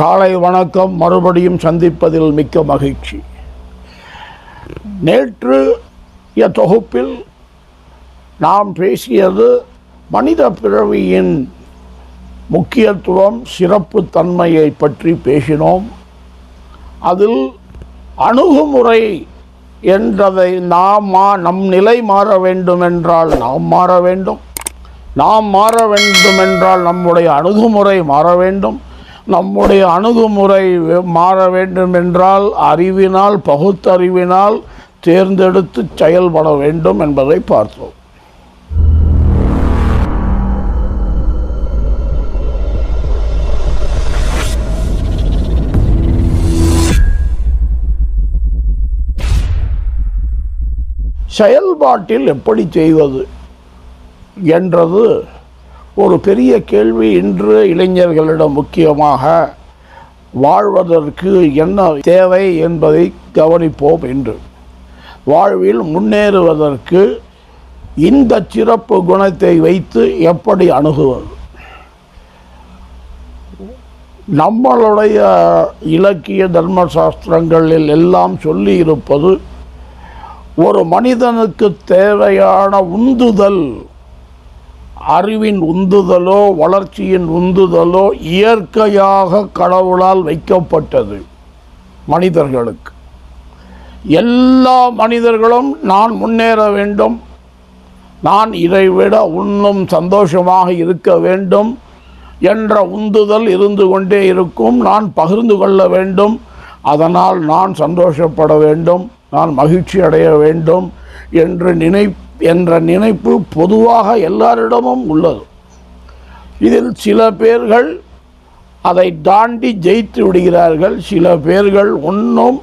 காலை வணக்கம் மறுபடியும் சந்திப்பதில் மிக்க மகிழ்ச்சி. நேற்று தொகுப்பில் நாம் பேசியது மனித பிறவியின் முக்கியத்துவம் சிறப்பு தன்மையை பற்றி பேசினோம். அதில் அணுகுமுறை என்றதை நாம் மா நம் நிலை மாற வேண்டும் என்றால் நாம் மாற வேண்டும். நாம் மாற வேண்டும் என்றால் நம்முடைய அணுகுமுறை மாற வேண்டும். நம்முடைய அணுகுமுறை மாற வேண்டும் என்றால் அறிவினால் பகுத்தறிவினால் தேர்ந்தெடுத்து செயல்பட வேண்டும் என்பதை பார்த்தோம். செயல்பாட்டில் எப்படி செய்வது என்றது ஒரு பெரிய கேள்வி இன்று இளைஞர்களிடம் முக்கியமாக வாழ்வதற்கு என்ன தேவை என்பதை கவனிப்போம் என்று. வாழ்வில் முன்னேறுவதற்கு இந்த சிறப்பு குணத்தை வைத்து எப்படி அணுகுவது? நம்மளுடைய இலக்கிய தர்ம சாஸ்திரங்களில் எல்லாம் சொல்லி இருப்பது ஒரு மனிதனுக்கு தேவையான உந்துதல் அறிவின் உந்துதலோ வளர்ச்சியின் உந்துதலோ இயற்கையாக கடவுளால் வைக்கப்பட்டது மனிதர்களுக்கு. எல்லா மனிதர்களும் நான் முன்னேற வேண்டும். நான் இதைவிட இன்னும் சந்தோஷமாக இருக்க வேண்டும் என்ற உந்துதல் இருந்து கொண்டே இருக்கும். நான் பகிர்ந்து கொள்ள வேண்டும். அதனால் நான் சந்தோஷப்பட வேண்டும். நான் மகிழ்ச்சி அடைய வேண்டும் என்று நினை என்ற நினைப்பு பொதுவாக எல்லாரிடமும் உள்ளது. இதில் சில பேர்கள் அதை தாண்டி ஜெயித்து விடுகிறார்கள். சில பேர்கள் இன்னும்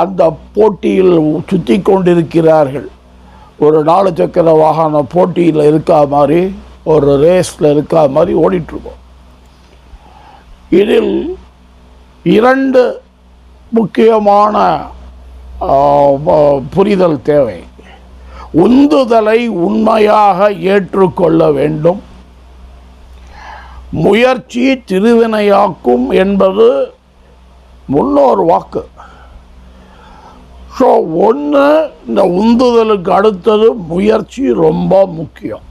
அந்த போட்டியில் சுற்றி கொண்டிருக்கிறார்கள். ஒரு நாலு சக்கர வாகன போட்டியில் இருக்கா மாதிரி ஒரு ரேஸில் இருக்கா மாதிரி ஓடிட்டுருக்கோம். இதில் இரண்டு முக்கியமான புரிதல் தேவை. உந்துதலை உண்மையாக ஏற்றுக்கொள்ள வேண்டும். முயற்சி திருவினையாக்கும் என்பது முன்னோர் வாக்கு. ஸோ ஒன்று இந்த உந்துதலுக்கு அடுத்தது முயற்சி ரொம்ப முக்கியம்.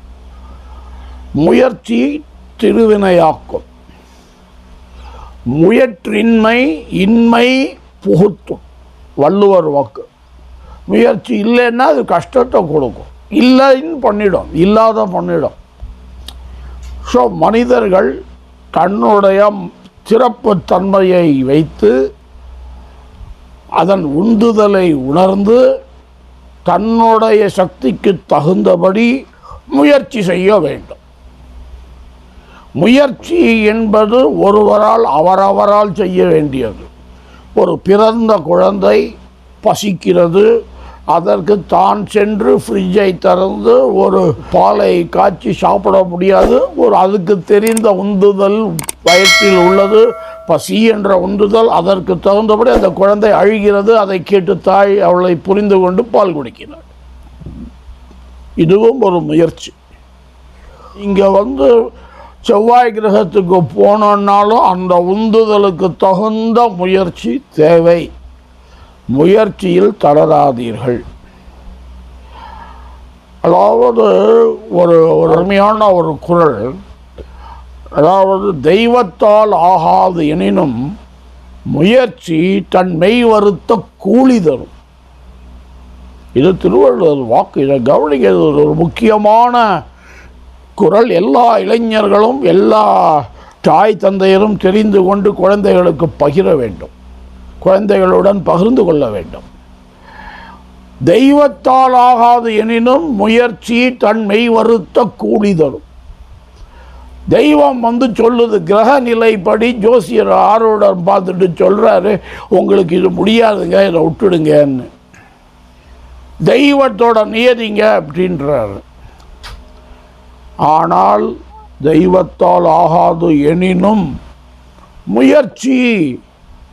முயற்சி திருவினையாக்கும். முயற்றின்மை இன்மை புகுத்தும். வள்ளுவர் வாக்கு. முயற்சி இல்லைன்னா அது கஷ்டத்தை கொடுக்கும். இல்லைன்னு பண்ணிடும். இல்லாத பண்ணிடும். ஸோ மனிதர்கள் தன்னுடைய சிறப்பு தன்மையை வைத்து அதன் உந்துதலை உணர்ந்து தன்னுடைய சக்திக்கு தகுந்தபடி முயற்சி செய்ய வேண்டும். முயற்சி என்பது ஒருவரால் அவரவரால் செய்ய வேண்டியது. ஒரு பிறந்த குழந்தை பசிக்கிறது அதற்கு தான் சென்று ஃப்ரிட்ஜை திறந்து ஒரு பாலை காய்ச்சி சாப்பிட முடியாது. ஒரு அதுக்கு தெரிந்த உந்துதல் வயிற்றில் உள்ளது. பசி என்ற உந்துதல் அதற்கு தகுந்தபடி அந்த குழந்தை அழுகிறது. அதை கேட்டு தாய் அவளை புரிந்து கொண்டு பால் குடிக்கிறாள். இதுவும் ஒரு முயற்சி. இங்கே வந்து செவ்வாய் கிரகத்துக்கு போனோன்னாலும் அந்த உந்துதலுக்கு தகுந்த முயற்சி தேவை. முயற்சியில் தளராதீர்கள். அதாவது ஒரு ஒரு அருமையான ஒரு குரல். அதாவது தெய்வத்தால் ஆகாது எனினும் முயற்சி தன் மெய் வருத்த கூலி தரும். இது திருவள்ளுவர் வாக்கு இதை கவனிக்கிறது. ஒரு முக்கியமான குரல். எல்லா இளைஞர்களும் எல்லா தாய் தந்தையரும் தெரிந்து கொண்டு குழந்தைகளுக்கு பகிர வேண்டும். குழந்தைகளுடன் பகிர்ந்து கொள்ள வேண்டும். தெய்வத்தால் ஆகாது எனினும் முயற்சி தன் மெய் வருத்த கூலி தரும். தெய்வம் வந்து சொல்லுது கிரக நிலைப்படி ஜோசியர் ஆர்வலர் பார்த்துட்டு சொல்கிறாரு உங்களுக்கு இது முடியாதுங்க இதை விட்டுடுங்கன்னு. தெய்வத்தோட நியதிங்க அப்படின்றாரு. ஆனால் தெய்வத்தால் ஆகாது எனினும் முயற்சி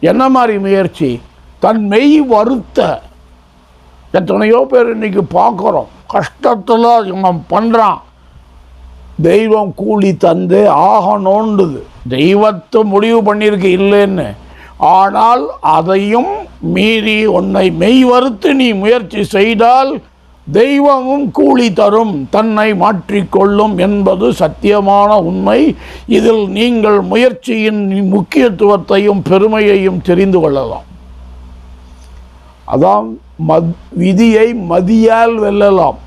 என்ன மாதிரி முயற்சி? தன் மெய் வருத்த. எத்தனையோ பேர் இன்னைக்கு பார்க்குறோம். கஷ்டத்தில் இவன் பண்ணுறான் தெய்வம் கூலி தந்து ஆகணுன்றது தெய்வத்தை முடிவு பண்ணியிருக்கு இல்லைன்னு. ஆனால் அதையும் மீறி உன்னை மெய் வறுத்து நீ முயற்சி செய்தால் தெய்வமும் கூலி தரும் தன்னை மாற்றிக்கொள்ளும் என்பது சத்தியமான உண்மை. இதில் நீங்கள் முயற்சியின் முக்கியத்துவத்தையும் பெருமையையும் தெரிந்து கொள்ளலாம். அதான் மத் விதியை மதியால் வெல்லலாம்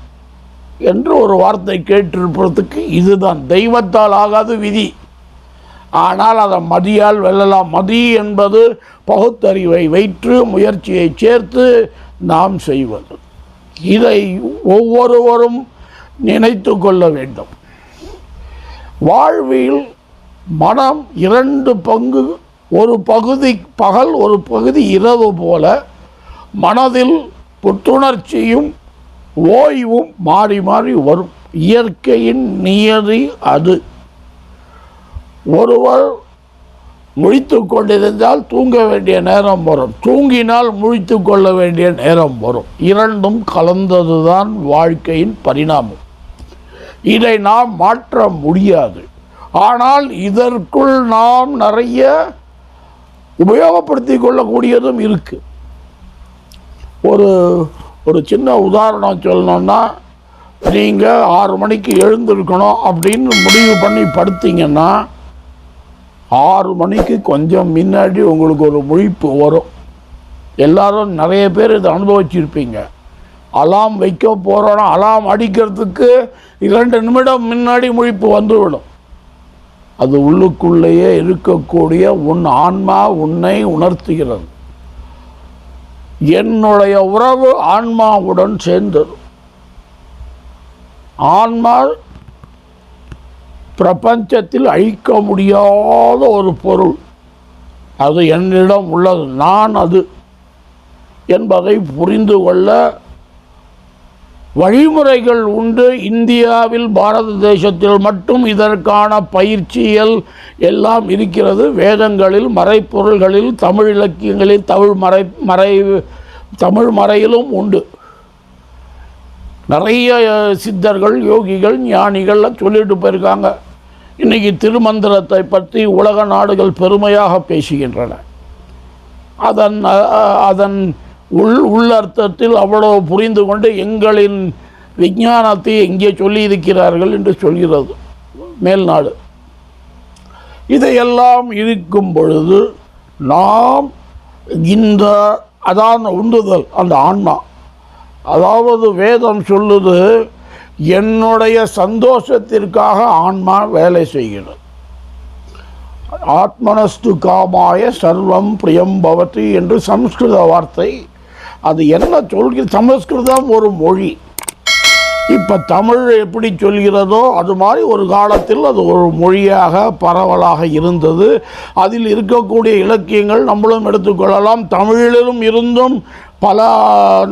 என்று ஒரு வார்த்தை கேட்டிருப்பதுக்கு இதுதான். தெய்வத்தால் ஆகாது விதி. ஆனால் அதை மதியால் வெல்லலாம். மதி என்பது பகுத்தறிவை வைத்து முயற்சியை சேர்த்து நாம் செய்வது. இதை ஒவ்வொருவரும் நினைத்து கொள்ள வேண்டும். வாழ்வில் மனம் இரண்டு பங்கு ஒரு பகுதி பகல் ஒரு பகுதி இரவு போல மனதில் புத்துணர்ச்சியும் ஓய்வும் மாறி மாறி வரும். இயற்கையின் நியதி அது. ஒருவர் முழித்து கொண்டிருந்தால் தூங்க வேண்டிய நேரம் வரும். தூங்கினால் முழித்து கொள்ள வேண்டிய நேரம் வரும். இரண்டும் கலந்ததுதான் வாழ்க்கையின் பரிணாமம். இதை நாம் மாற்ற முடியாது. ஆனால் இதற்குள் நாம் நிறைய உபயோகப்படுத்தி கொள்ளக்கூடியதும் இருக்கு. ஒரு ஒரு சின்ன உதாரணம் சொல்லணும்னா நீங்கள் ஆறு மணிக்கு எழுந்திருக்கணும் அப்படின்னு முடிவு பண்ணி படுத்திங்கன்னா ஆறு மணிக்கு கொஞ்சம் முன்னாடி உங்களுக்கு ஒரு முழிப்பு வரும். எல்லாரும் நிறைய பேர் இதை அனுபவிச்சிருப்பீங்க. அலாம் வைக்க போகிறோன்னா அலாம் அடிக்கிறதுக்கு இரண்டு நிமிடம் முன்னாடி முழிப்பு வந்துவிடும். அது உள்ளுக்குள்ளேயே இருக்கக்கூடிய உன் ஆன்மா உன்னை உணர்த்துகிறது. என்னுடைய உறவு ஆன்மாவுடன் சேர்ந்தது. ஆன்மா பிரபஞ்சத்தில் அழிக்க முடியாத ஒரு பொருள். அது என்னிடம் உள்ளது. நான் அது என்பதை புரிந்து கொள்ள வழிமுறைகள் உண்டு. இந்தியாவில் பாரத தேசத்தில் மட்டும் இதற்கான பயிற்சிகள் எல்லாம் இருக்கிறது. வேதங்களில் மறைப்பொருள்களில் தமிழ் இலக்கியங்களில் தமிழ் மறை மறை தமிழ் மறையிலும் உண்டு. நிறைய சித்தர்கள் யோகிகள் ஞானிகள்லாம் சொல்லிட்டு போயிருக்காங்க. இன்றைக்கி திருமந்திரத்தை பற்றி உலக நாடுகள் பெருமையாக பேசுகின்றன. அதன் அதன் உள் உள்ளர்த்தத்தில் அவ்வளோ புரிந்து கொண்டு எங்களின் விஞ்ஞானத்தை எங்கே சொல்லியிருக்கிறார்கள் என்று சொல்கிறது மேல்நாடு இதையெல்லாம் இருக்கும் பொழுது நாம் இந்த அதான் உந்துதல் அந்த ஆன்மா. அதாவது வேதம் சொல்லுது என்னுடைய சந்தோஷத்திற்காக ஆன்மா வேலை செய்கிறது. ஆத்மனஸ்து காமாய சர்வம் பிரியம் பவதி என்று சம்ஸ்கிருத வார்த்தை. அது என்ன சொல்கிறது? சமஸ்கிருதம் ஒரு மொழி. இப்போ தமிழ் எப்படி சொல்கிறதோ அது மாதிரி ஒரு காலத்தில் அது ஒரு மொழியாக பரவலாக இருந்தது. அதில் இருக்கக்கூடிய இலக்கியங்கள் நம்மளும் எடுத்துக்கொள்ளலாம். தமிழிலும் இருந்தும் பல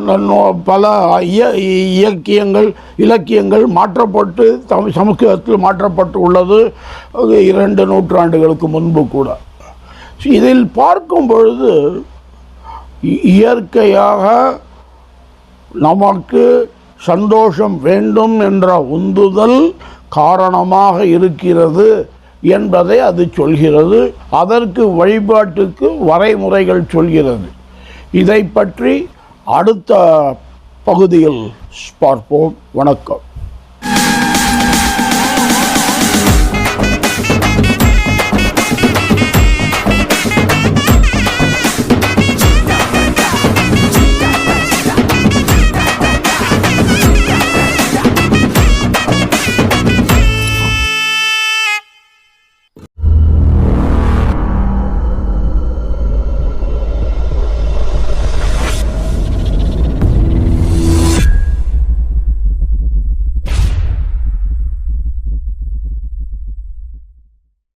பல இய- இயக்கியங்கள் இலக்கியங்கள் மாற்றப்பட்டு தமிழ் சமஸ்கிருதத்தில் மாற்றப்பட்டு உள்ளது. அது இரண்டு நூற்றாண்டுகளுக்கு முன்பு கூட. இதில் பார்க்கும் பொழுது இ- இயற்கையாக நமக்கு சந்தோஷம் வேண்டும் என்ற உந்துதல் காரணமாக இருக்கிறது என்பதை அது சொல்கிறது. அதற்கு வழிபாட்டுக்கு வரைமுறைகள் சொல்கிறது. இதை பற்றி அடுத்த பகுதியில் பார்ப்போம். வணக்கம்.